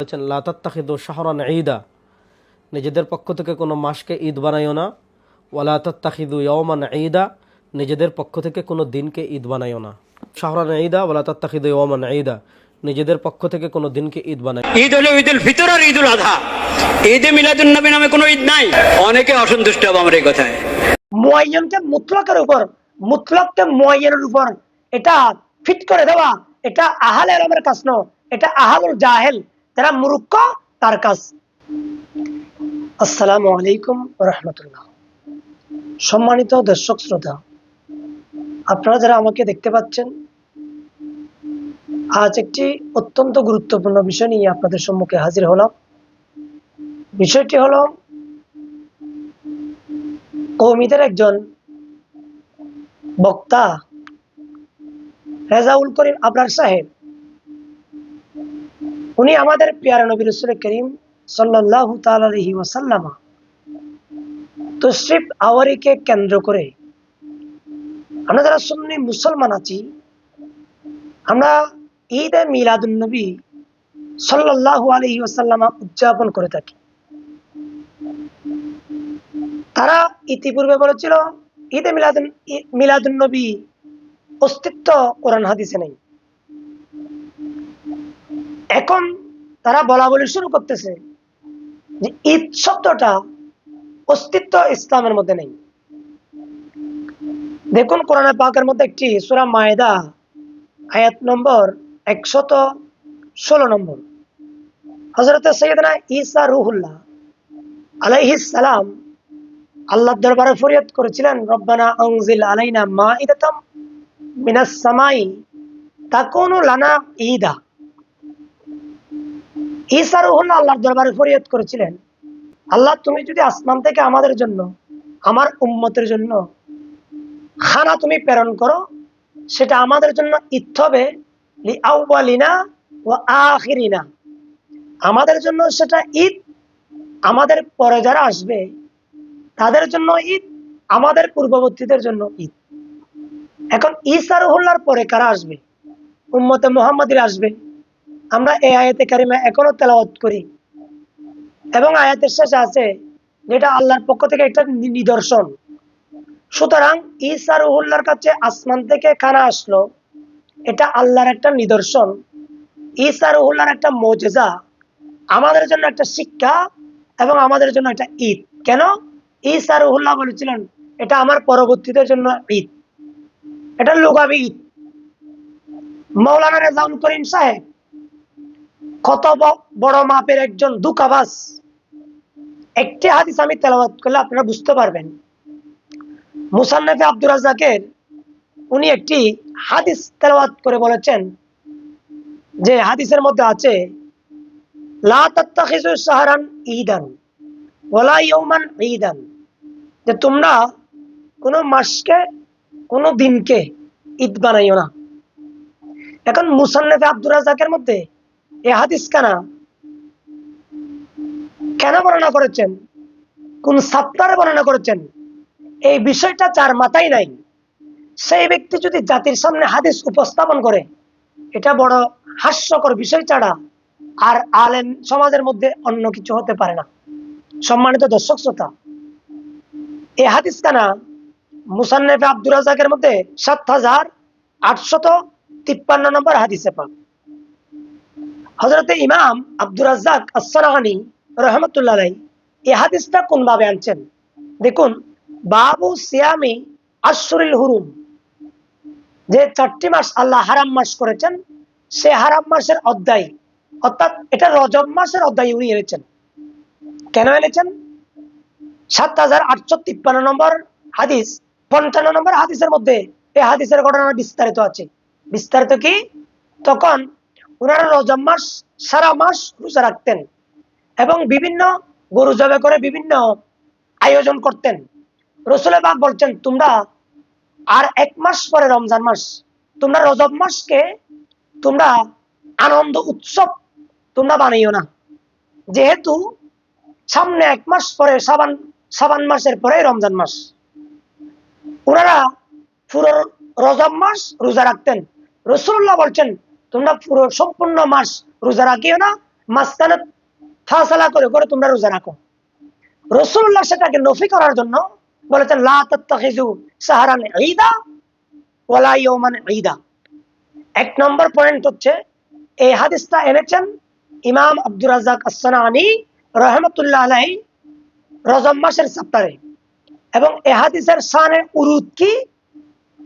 বলেছেন লাতাত্তাখিদু শাহরান ঈদা। নিজেদের পক্ষ থেকে কোনো মাসকে ঈদ বানাইও না। ওয়ালা তাত্তাখিদু ইয়মান ঈদা। নিজেদের পক্ষ থেকে কোনো দিনকে ঈদ বানাইও না। শাহরান ঈদা ওয়ালা তাত্তাখিদু ইয়মান ঈদা। নিজেদের পক্ষ থেকে কোনো দিনকে ঈদ বানাই ঈদ হলো ঈদ উল ফিতর আর ঈদ উল আধা। ঈদে মিলাদুল নবী নামে কোনো ঈদ নাই। অনেকে অসন্তুষ্ট হবে আমার এই কথায়। মুয়াইয়ানকে মুতলাকের উপর মুতলাককে মুয়াইয়ানের উপর এটা ফিট করে দেওয়া এটা আহাল আলমের কাজ এটা আহালুল জাহেল যারা মূর্খ, তার কাজ। আসসালামু আলাইকুম রহমতুল্লাহ। সম্মানিত দর্শক, শ্রোতা, আপনারা যারা আমাকে দেখতে পাচ্ছেন, আজ একটি অত্যন্ত গুরুত্বপূর্ণ বিষয় নিয়ে আপনাদের সম্মুখে হাজির হলাম। বিষয়টি হলো, কৌমিদের একজন বক্তা, রেজাউল করিম আবরার সাহেব। উনি আমাদের পেয়ারা নবী রসুল করিম সাল্লাহ তালি ওয়াসাল্লামা। তশরিফ আওয়ারিকে কেন্দ্র করে আমরা যারা সুন্নি মুসলমান আছি, আমরা ঈদ এ মিলাদুল নবী সাল্লাহ আলহি ওয়াসাল্লামা উদযাপন করে থাকি। তারা ইতিপূর্বে বলেছিল, ঈদে মিলাদুন মিলাদুন নবী অস্তিত্ব কোরআন হাদিসে নেই। এখন তারা বলা বলি শুরু করতেছে যে ঈদ শব্দটা অস্তিত্ব ইসলামের মধ্যে নেই। দেখুন কোরআন পাকের মধ্যে একটি সুরা মায়দা, আয়াত নম্বর একশত ষোলো নম্বর। হজরত সৈয়দনা ঈসা রুহুল্লাহ আলাইহিস সালাম আল্লাহর দরবারে ফরিয়াদ করেছিলেন, রব্বানা আনজিল আলাইনা মাইদাতাম মিনাস সামাই, তাকুনু লানা ঈদা। ঈসা রুহুল্লাহ আল্লাহর দরবারে ফরিয়াদ করেছিলেন। আল্লাহ, তুমি যদি আসমান থেকে আমাদের জন্য, আমার উম্মতের জন্য খানা তুমি প্রেরণ করো, সেটা আমাদের জন্য ঈদ হবে লি আউয়ালিনা ও আখিরিনা। আমাদের জন্য সেটা ঈদ, আমাদের পরে যারা আসবে, তাদের জন্য ঈদ, আমাদের পূর্ববর্তীদের জন্য ঈদ। এখন ঈসা রহুল্লার পরে কারা আসবে? উম্মতে মোহাম্মদীর আসবে। আমরা এই আয়াতে কারিমা এখনও তেলাওয়াত করি। এবং আয়াতের শেষে আছে, যেটা আল্লাহর পক্ষ থেকে একটা নিদর্শন। সুতরাং ঈসা রহুল্লার কাছে আসমান থেকে খানা আসলো, এটা আল্লাহর একটা নিদর্শন। ঈসা রহুল্লার একটা মজেজা, আমাদের জন্য একটা শিক্ষা এবং আমাদের জন্য একটা ঈদ। কেন? ঈসা রহুল্লাহ বলেছিলেন, এটা আমার পরবর্তীদের জন্য ঈদ। এটা লোকাবি ঈদ। মৌলানা রেজাউল করিম সাহেব কত বড় মাপের একজন দুকাবাস একটি হাদিস আমি তেলাওয়াত করলে আপনারা বুঝতে পারবেন। মুসান্নফে আব্দুর রাজাকের উনি একটি হাদিস তেলাওয়াত করে বলেছেন, যে হাদিসের মধ্যে আছে, লা ঈদান ওয়ালা ইয়ৌমান ঈদান যে তোমরা কোনো মাসকে, কোনো দিনকে ঈদ বানাইও না। এখন মুসান্নফে আব্দুর রাজাকের মধ্যে এই হাদিস কানা? কেন বর্ণনা করেছেন? কোন সাপ্তাহে বর্ণনা করেছেন? এই বিষয়টা যার মাথায় নাই। সেই ব্যক্তি যদি জাতির সামনে হাদিস উপস্থাপন করে, এটা বড় হাস্যকর বিষয় ছাড়া আর আলেম সমাজের মধ্যে অন্য কিছু হতে পারে না। সম্মানিত দর্শক শ্রোতা, এ হাদিস কানা মুসান্নেফে আব্দুর রাজাকের মধ্যে সাত হাজার আটশত তিপ্পান্ন নম্বর হাদিসে পাক। হজরতে ইমাম আব্দুর রাজাক আসসালাহানি রহমতুল্লাহ এই হাদিসটা কোন ভাবে আনছেন? দেখুন, বাবু সিয়ামি আশুরিল হুরুম। যে চারটি মাস আল্লাহ হারাম মাস করেছেন, সে হারাম মাসের অধ্যায়, অর্থাৎ এটা রজব মাসের অধ্যায় উনি এনেছেন। কেন এনেছেন? সাত হাজার আটশো তিপ্পান্ন নম্বর হাদিস, পঞ্চান্ন নম্বর হাদিসের মধ্যে এই হাদিসের ঘটনা বিস্তারিত আছে। বিস্তারিত কি? তখন ওনারা রজব মাস, সারা মাস রোজা রাখতেন এবং বিভিন্ন গরু জবে করে বিভিন্ন আয়োজন করতেন। রসুলের বাগ বলছেন, তোমরা আর এক মাস পরে রমজান মাস, তোমরা রজব মাসকে তোমরা আনন্দ উৎসব তোমরা বানাইও না। যেহেতু সামনে এক মাস পরে সাবান সাবান মাসের পরে রমজান মাস। ওনারা পুরো রজব মাস রোজা রাখতেন। রসুল্লাহ বলছেন তোমরা পুরো সম্পূর্ণ মাস রোজা রাখিও না, মাঝখানে ফাসালা করে করে তোমরা রোজা রাখো। রসুল্লাহ সেটাকে নফি করার জন্য বলেছেন, লা সাহারান ঈদা ওয়ালা ইয়াওমান ঈদা। এক নম্বর পয়েন্ট হচ্ছে, এই হাদিসটা এনেছেন ইমাম আব্দুর রাজ্জাক আসসানানি রহমতুল্লাহ আলাই রজব মাসের সপ্তাহে এবং এ হাদিসের শানের উরুদ কি?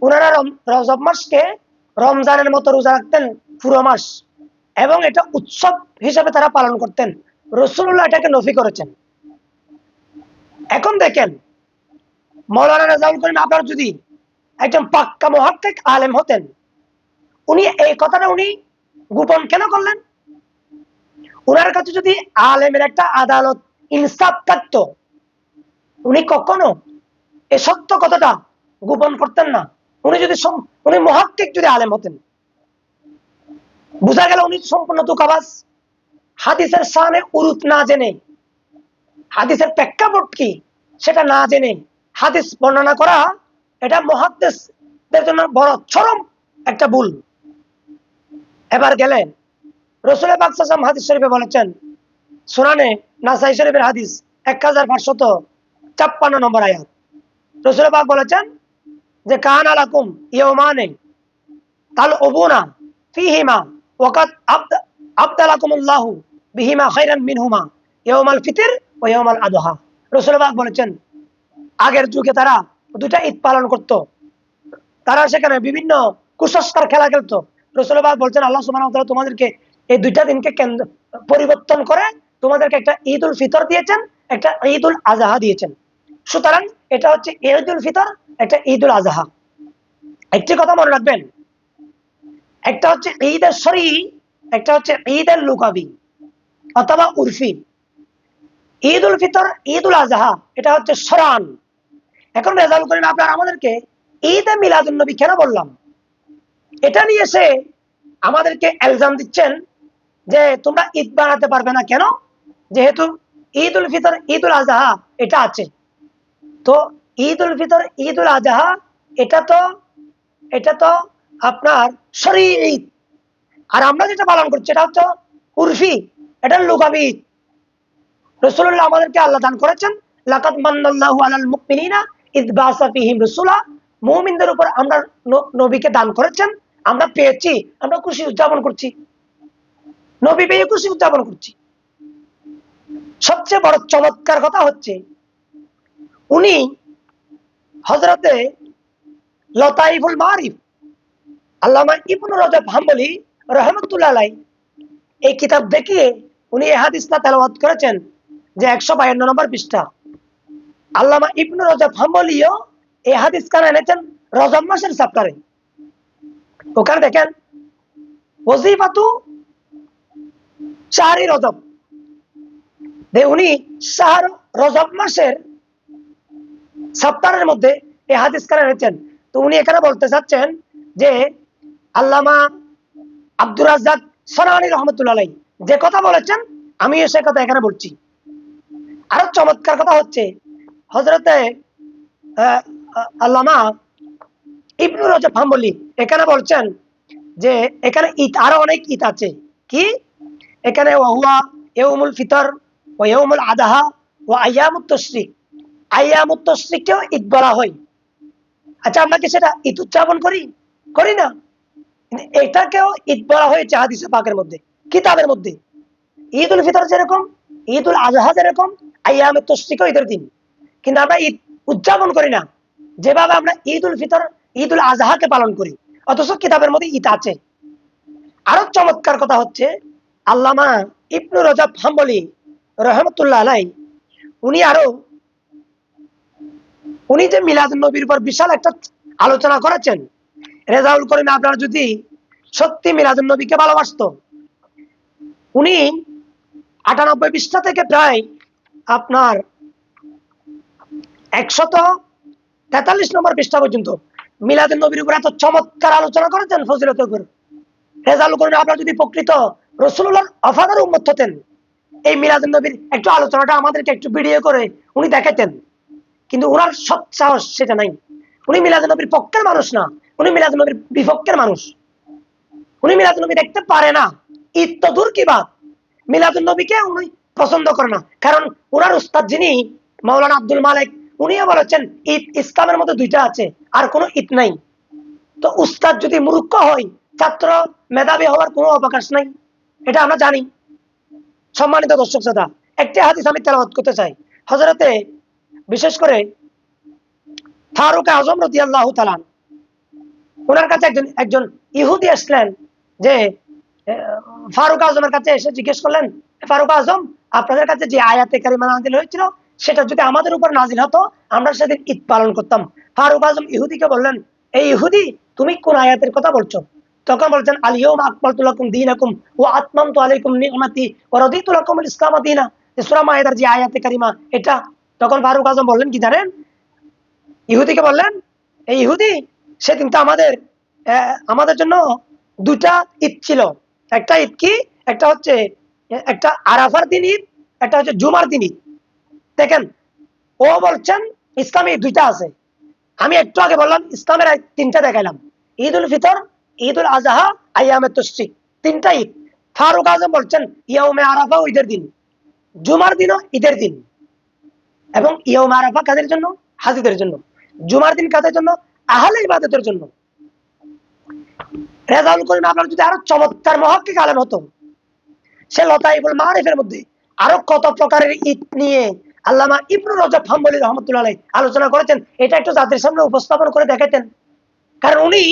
ওনারা রজব মাসকে রমজানের মতো রোজা রাখতেন পুরো মাস। এবং এটা উৎসব হিসেবে তারা পালন করতেন। রসুল্লাহ এটাকে নফি করেছেন। এখন দেখেন, মৌলানা রেজাউল করিম আপনার যদি একজন পাক্কা মহাত্মিক আলেম হতেন, উনি এই কথাটা উনি গোপন কেন করলেন? ওনার কাছে যদি আলেমের একটা আদালত ইনসাফ থাকতো, উনি কখনো এ সত্য কথাটা গোপন করতেন না। উনি যদি উনি মহাত্মিক যদি আলেম হতেন বোঝা গেল উনি সম্পূর্ণ তুকাবাস হাদিসের সামনে উরুত না জেনে। হাদিসের প্রেক্ষাপট কি সেটা না জেনে হাদিস বর্ণনা করা এটা মহাদ্দেশদের জন্য বড় চরম একটা ভুল। এবার গেলেন। রসুল বাকসাম হাদিস শরীফে বলেছেন, সোনানে নাসাই শরীফের হাদিস এক হাজার পাঁচশত ছাপ্পান্ন নম্বর আয়াত। রসুল পাক বলেছেন যে, কান আলাকুম ইয়মানে তাল অবুনা ফিহিমা আবদ, আবদালাকুমুল্লাহু বিহিমা মিনহুমা ও আদহা। রসুল পাক বলেছেন, আগের যুগে তারা দুটা ঈদ পালন করত। তারা সেখানে বিভিন্ন কুসংস্কার খেলা খেলতো। রসুলবাদ বলছেন, আল্লাহ তোমাদেরকে এই দুইটা দিনকে কেন্দ্র, পরিবর্তন করে তোমাদেরকে একটা ঈদ উল ফিতর দিয়েছেন, একটা ঈদ উল আজহা দিয়েছেন। সুতরাং এটা হচ্ছে ঈদ উল ফিতর, একটা ঈদ উল আজহা। একটি কথা মনে রাখবেন একটা হচ্ছে ঈদের শরী একটা হচ্ছে ঈদের লুকাবি অথবা উর্ফি ঈদ উল ফিতর ঈদ উল আজহা, এটা হচ্ছে সরান। এখন রেজাল্ট করেন আপনার আমাদেরকে ঈদ মিলাদুল নবী কেন বললাম? এটা নিয়ে এসে আমাদেরকে এলজাম দিচ্ছেন যে তোমরা ঈদ বানাতে পারবে না কেন? যেহেতু ঈদ উল ফিতর ঈদ উল আজহা, এটা আছে। তো ঈদ উল ফিতর ঈদ উল আজহা, এটা তো এটা তো আপনার শরী ঈদ আর আমরা যেটা পালন করছি এটা হচ্ছে উর্ফি এটা লুকাবি ঈদ রসুল্লাহ আমাদেরকে আল্লাহ দান করেছেন লাকাত মান্নাল্লাহু আলাল মুমিনিনা ইদ বাসা ফিহিম রাসূলা। মুমিনদের উপর আমরা নবীকে দান করেছেন, আমরা পেয়েছি, আমরা খুশি উদযাপন করছি। নবী পেয়ে খুশি উদযাপন করছি। সবচেয়ে বড় চমৎকার কথা হচ্ছে, উনি হজরতে লতাইফুল মারিফ আল্লামা ইবনু রজব হাম্বলি রহমতুল্লাহ আলাই এই কিতাব দেখিয়ে উনি এই হাদিসটা তেলাওয়াত করেছেন যে একশো বায়ান্ন নম্বর পৃষ্ঠা। আল্লামা ইবনু রজব হাম্বলিও এই হাদিস কান এনেছেন রজব মাসের চ্যাপ্টারে ওখানে দেখেন, ওজিফাতু শাহরি রজব। যে উনি শাহর রজব মাসের সপ্তাহের মধ্যে এই হাদিস কান এনেছেন। তো উনি এখানে বলতে চাচ্ছেন যে আল্লামা আব্দুর রাজ্জাক সরানি রহমতুল্লাহ যে কথা বলেছেন, আমিও সে কথা এখানে বলছি। আরও চমৎকার কথা হচ্ছে হজরতে আল্লামা ইবনু রজব হাম্বলি এখানে বলছেন যে এখানে ঈদ, আরও অনেক ঈদ আছে। কি? এখানে ওহুয়া ইয়ৌমুল ফিতর ও ইয়ৌমুল আদাহা ও আয়ামুত তশরিক। আয়ামুত তশরিককেও ঈদ বলা হয়। আচ্ছা আমরা কি সেটা ঈদ উদযাপন করি? করি না? এটাকেও ঈদ বলা হয়েছে হাদিসে পাকের মধ্যে, কিতাবের মধ্যে। ঈদ উল ফিতর যেরকম ঈদ উল আজহা যেরকম, আয়ামে তশরিকও ঈদের দিন। কিন্তু আমরা ঈদ উদযাপন করি না। যেভাবে আমরা ঈদ উল ফিতর ঈদ উল আজহাকে পালন করি, অথচ কিতাবের মধ্যে ঈদ আছে। আরও চমৎকার কথা হচ্ছে, আল্লামা ইবনু রজব হাম্বলি রহমতুল্লাহ আলাই উনি আরও, উনি যে মিলাদ নবীর উপর বিশাল একটা আলোচনা করেছেন রেজাউল করিম আপনার যদি সত্যি মিলাদ নবীকে ভালোবাসতো, উনি আটানব্বই পৃষ্ঠা থেকে প্রায় আপনার একশত তেতাল্লিশ নম্বর পৃষ্ঠা পর্যন্ত মিলাদুল নবীর উপর এত চমৎকার আলোচনা করেছেন ফজিলতের উপর। রেজাউল করিম, আপনার যদি প্রকৃত রসুল্লাহর অফাদার উন্মত হতেন, এই মিলাদুল নবীর একটু আলোচনাটা আমাদেরকে একটু ভিডিও করে উনি দেখাতেন কিন্তু ওনার সৎ সাহস সেটা নাই। উনি মিলাদ নবীর পক্ষের মানুষ না। উনি মিলাদ নবীর বিপক্ষের মানুষ। উনি মিলাদ নবী দেখতে পারে না। ঈদ তো দূর কি বাদ মিলাদুল নবীকে উনি পছন্দ করে না। কারণ ওনার উস্তাদ যিনি মৌলানা আব্দুল মালিক, উনিও বলেছেন, ঈদ ইসলামের মধ্যে দুইটা আছে, আর কোনো ঈদ নাই। তো উস্তাদ যদি মূর্খ হয়, ছাত্র, মেধাবী হওয়ার কোনো অবকাশ নাই। এটা আমরা জানি। সম্মানিত দর্শক শ্রোতা, একটি হাদিস আমি তেলাওয়াত করতে চাই। হজরতে বিশেষ করে ফারুক আজম রদি আল্লাহ তালান ওনার কাছে একজন একজন ইহুদি আসলেন যে ফারুক আজমের কাছে এসে জিজ্ঞেস করলেন, ফারুক আজম, আপনাদের কাছে যে আয়াতে কারিমা নাজিল হয়েছিল, সেটা যদি আমাদের উপর নাজিল হতো, আমরা সেদিন ঈদ পালন করতাম। ফারুক আজম ইহুদিকে বললেন, এই ইহুদি, তুমি কোন আয়াতের কথা বলছো? তখন বলছেন আলিয়ম আকমাল তুলাকুম দিন আকুম ও আত্মাম তো নিমাতি ও রদি ইসলাম দিনা। যে আয়াতে কারিমা, এটা। তখন ফারুক আজম বললেন কি জানেন? ইহুদিকে বললেন, এই ইহুদি সেদিন তো আমাদের আমাদের জন্য দুটা ঈদ ছিল। একটা ঈদ কি? একটা হচ্ছে একটা আরাফার দিন ঈদ, একটা হচ্ছে জুমার দিন ঈদ। দেখেন, ও বলছেন, ইসলামে দুইটা আছে। আমি একটু আগে বললাম, ইসলামের তিনটা দেখাইলাম। ঈদ উল ফিতর ঈদ উল আজহা আয়ামে তশ্রিক। তিনটা ঈদ। ফারুক আজম বলছেন, ইয়াউমে আরাফা ঈদের দিন। জুমার দিনও ঈদের দিন। এবং ইয়ৌম আরাফা কাদের জন্য? হাজিদের জন্য। জুমার দিন কাদের জন্য? আহলে ইবাদতের জন্য। রেজাউল করিম আপনার যদি আরও চমৎকার মহাক্কিক আলেম হতো, সে লতাইবুল মারিফের মধ্যে আরও কত প্রকারের ঈদ নিয়ে আল্লামা ইবনুর রজব হাম্বলি রহমতুল্লাহ আলোচনা করেছেন, এটা একটু জাতির সামনে উপস্থাপন করে দেখাতেন কারণ উনি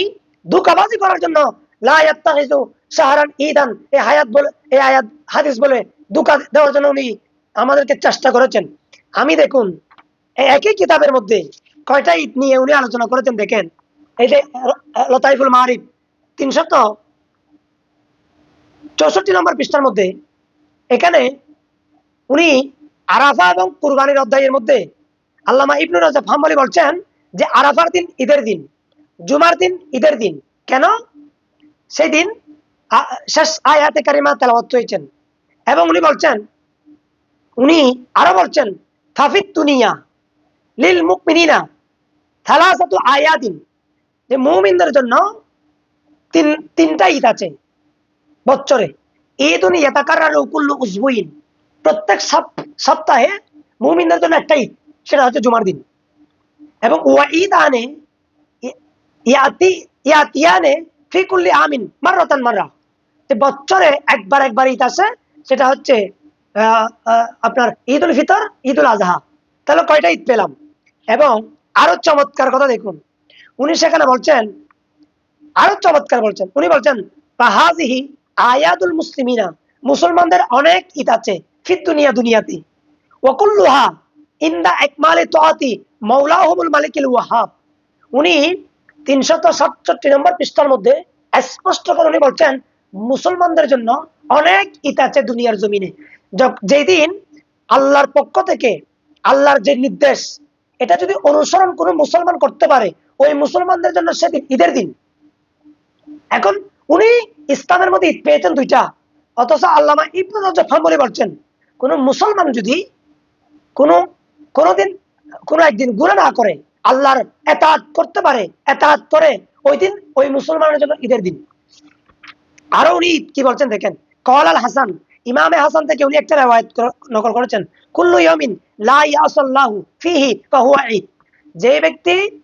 দুকাবাজি করার জন্য লা ইয়াত্তাখিযু শাহরান ঈদান এই হায়াত বলে এই আয়াত হাদিস বলে দুকা দেওয়ার জন্য উনি আমাদেরকে চেষ্টা করেছেন। আমি দেখুন একই কিতাবের মধ্যে কয়টা ঈদ নিয়ে উনি আলোচনা করেছেন দেখেন? এই যে লতাইফুল মারিফ তিনশত চৌষট্টি নম্বর পৃষ্ঠার মধ্যে। এখানে উনি আরাফা এবং কুরবানির অধ্যায়ের মধ্যে আল্লামা ইবনুর রাজা হাম্বলি বলছেন যে আরাফার দিন ঈদের দিন, জুমার দিন ঈদের দিন। কেন? সেই দিন শেষ আয়াতে কারিমা তেলাওয়াত হয়েছেন। এবং উনি বলছেন, উনি আরও বলছেন ফাফিত তুনিয়া লিল মুকমিনিনা থালাসাতু আয়াদিন যে মুমিনদের জন্য তিন, তিনটা ঈদ আছে বছরে। ইয়াতাকাররারু কুল্লু উসবুইন প্রত্যেক সপ্তাহে মুমিনদের জন্য একটা ঈদ, সেটা হচ্ছে জুমার দিন। এবং ওয়া ঈদ আনে ইয়াতি, ইয়াতিয়ানে আমিন মাররাতান মাররা। যে বছরে একবার একবার ঈদ আসে, সেটা হচ্ছে আপনার ঈদ উল ফিতর ঈদ উল আজহা তাহলে কয়টা ঈদ পেলাম? এবং আরও চমৎকার কথা দেখুন। উনি সেখানে বলছেন, আরও চমৎকার বলছেন। উনি বলছেন ফাহাজিহি আয়াতুল মুসলিমিনা, মুসলমানদের অনেক ঈদ আছে ফিদ দুনিয়া দুনিয়াতে। ওয়াকুল্লুহা ইন্দা একমালে তোয়াতি মৌলাহুমুল মালিকুল ওয়াহাব। উনি তিনশত সাতষট্টি নম্বর পৃষ্ঠার মধ্যে স্পষ্ট করে উনি বলছেন, মুসলমানদের জন্য অনেক ঈদ আছে দুনিয়ার জমিনে। যেদিন আল্লাহর পক্ষ থেকে, আল্লাহর যে নির্দেশ এটা যদি অনুসরণ কোনো মুসলমান করতে পারে, ওই মুসলমানদের জন্য সেদিন ঈদের দিন। এখন উনি ইসলামের মধ্যে ঈদ পেয়েছেন দুইটা, অথচ আল্লামা ইবনু রজব হাম্বলি বলছেন, কোন মুসলমান যদি কোনো, কোনোদিন কোনো একদিন গুণা না করে, আল্লাহর এতাত করতে পারে এতাত করে, ওই দিন ওই মুসলমানের জন্য ঈদের দিন। আরও উনি কি বলছেন দেখেন কল আল হাসান ইমামে হাসান থেকে উনি একটা রেওয়ায়ত নকল করেছেন। কুল্লু ইয়ামিন লা ইয়াসাল্লাহু ফিহি ফাহুয়া ঈদ। যে ব্যক্তি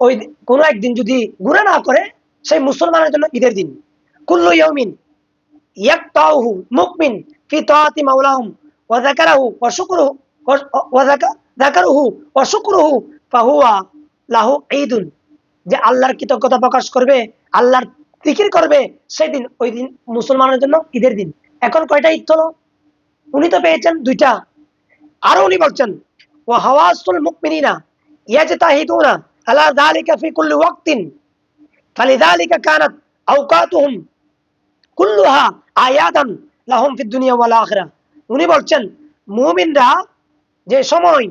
ওই কোনো একদিন যদি গুনাহ না করে, সেই মুসলমানের জন্য ঈদের দিন। কুল্লু ইয়ামিন ইয়াকতাউহু মুকমিন ফি তাআতি মাওলাহুম ওয়া যাকারাহু ওয়া শুকরুহু, ওয়া- ওয়া যাকা- যাকারুহু ওয়া শুকরুহু ফাহুয়া লাহু ঈদুন। যে আল্লাহর কৃতজ্ঞতা প্রকাশ করবে, আল্লাহর জিকির করবে, সেদিন ওই দিন মুসলমানের জন্য ঈদের দিন। এখন কয়টা ঈদ হলো? উনি তো পেয়েছেন দুইটা। আরও উনি বলছেন ও হাওয়াসুল মুকমিনিনা ইয়াজতাহিদুনা আলা যালিকা ফি কুল্লি ওয়াক্তিন ফালিযালিকা কানাত আওকাতুহুম কুল্লুহা আয়াদান লাহুম ফিদ দুনিয়া ওয়াল আখিরা উনি বলছেন, মুমিনরা যে সময়,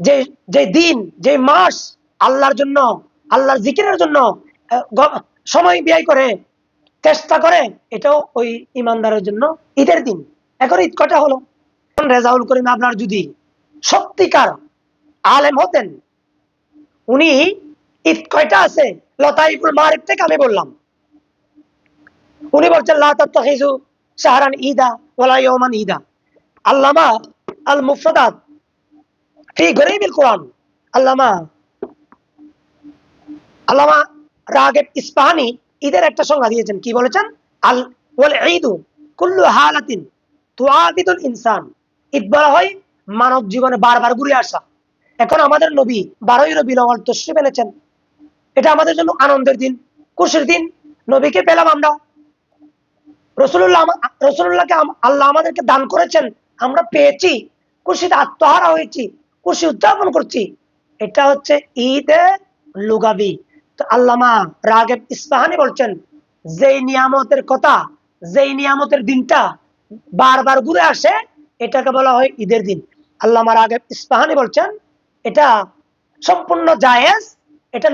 যে যে দিন, যে মাস আল্লাহর জন্য, আল্লাহর জিকিরের জন্য সময় ব্যয় করে চেষ্টা করে এটাও ওই ইমানদারের জন্য ঈদের দিন। এখন ঈদ কটা হলো? রেজাউল করিম আপনার যদি সত্যিকার আলেম হতেন, উনি ঈদ কয়টা আছে? লতাইফুল মারিফ থেকে আমি বললাম। উনি বলছেন, লা তাত্তাখিযু শাহরান ঈদা ওলা ঈদা। আল্লামা আল মুফরাদাত ফি গরিবিল কোরআন, আল্লামা আল্লামা রাগেব ইস্পাহানি ঈদের একটা সংজ্ঞা দিয়েছেন। কি বলেছেন? আল ওয়াল ঈদু কুল্লু হালাতিন ইনসান। ঈদ বলা হয় মানব জীবনে বারবার ঘুরে আসা। এখন আমাদের নবী বারোই রবিউল আউয়াল তশরিফ এনেছেন। এটা আমাদের জন্য আনন্দের দিন, খুশির দিন। নবীকে পেলাম আমরা। রসুল্লাহ রসুল্লাহকে আল্লাহ আমাদেরকে দান করেছেন। আমরা পেয়েছি। খুশিতে আত্মহারা হয়েছি। খুশি উদযাপন করছি। এটা হচ্ছে ঈদে লুগাবি। তো আল্লামা রাগেব ইস্পাহানি বলছেন, যেই নিয়ামতের কথা, যেই নিয়ামতের দিনটা বারবার ঘুরে আসে, এটাকে বলা হয় ঈদের দিন। আল্লামা রাগেব ইস্পাহানি বলছেন, এটা সম্পূর্ণ জায়েজ, এটা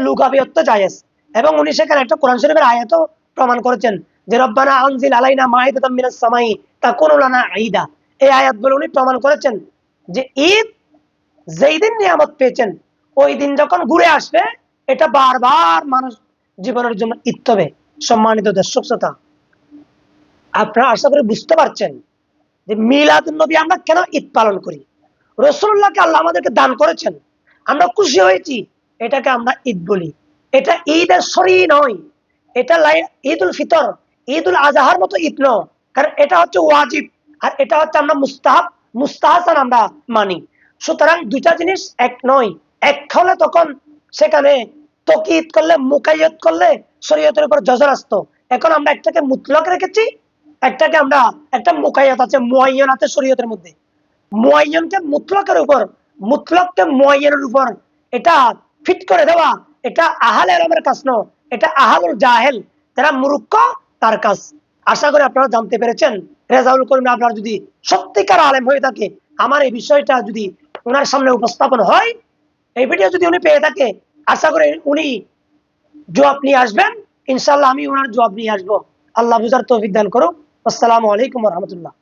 অর্থ জায়েজ। এবং উনি সেখানে একটা কোরআন শরীফের আয়াতও প্রমাণ করেছেন যে, রব্বানা আনজিল আলাইনা মাইদাতাম মিনাস সামাই তাকুনু লানা ঈদা। এই আয়াতগুলো উনি প্রমাণ করেছেন যে, ঈদ যেই দিন নিয়ামত পেয়েছেন, ওই দিন যখন ঘুরে আসবে এটা বারবার মানুষ জীবনের জন্য হবে সম্মানিত দর্শক শ্রোতা। আপনারা আশা করি বুঝতে পারছেন যে মিলাদ নবী আমরা কেন ঈদ পালন করি? রসুল্লাহকে আল্লাহ আমাদেরকে দান করেছেন। আমরা খুশি হয়েছি, এটাকে আমরা ঈদ বলি। এটা ঈদের সরি নয়, এটা ঈদ উল ফিতর ঈদ উল আজহার মতো ঈদ নয়। কারণ এটা হচ্ছে ওয়াজিব, আর এটা হচ্ছে আমরা মুস্তাহাব, মুস্তাহাসান আমরা মানি। সুতরাং দুইটা জিনিস এক নয়, এক হলে তখন সেখানে তকিদ করলে, মুকাইয়ত করলে শরীয়তের উপর জজর আসতো। এখন আমরা একটাকে মুতলক রেখেছি, একটাকে আমরা একটা মুকাইয়ত আছে, মুআইয়ন আছে শরীয়তের মধ্যে। মুআইয়নকে মুতলকের উপর, মুতলককে মুআইয়নের উপর, এটা ফিট করে দেওয়া, এটা আহাল আলমের কাজ ন এটা আহালুল জাহেল, যারা মূর্খ, তার কাজ। আশা করি আপনারা জানতে পেরেছেন। রেজাউল করিম, আপনার যদি সত্যিকার আলেম হয়ে থাকে, আমার এই বিষয়টা যদি ওনার সামনে উপস্থাপন হয়, এই ভিডিও যদি উনি পেয়ে থাকে আশা করি উনি জবাব নিয়ে আসবেন। ইনশাল্লাহ আমি ওনার জবাব নিয়ে আসব। আল্লাহ বুঝার তৌফিক দান করুক। আসসালামু আলাইকুম রহমতুল্লাহ।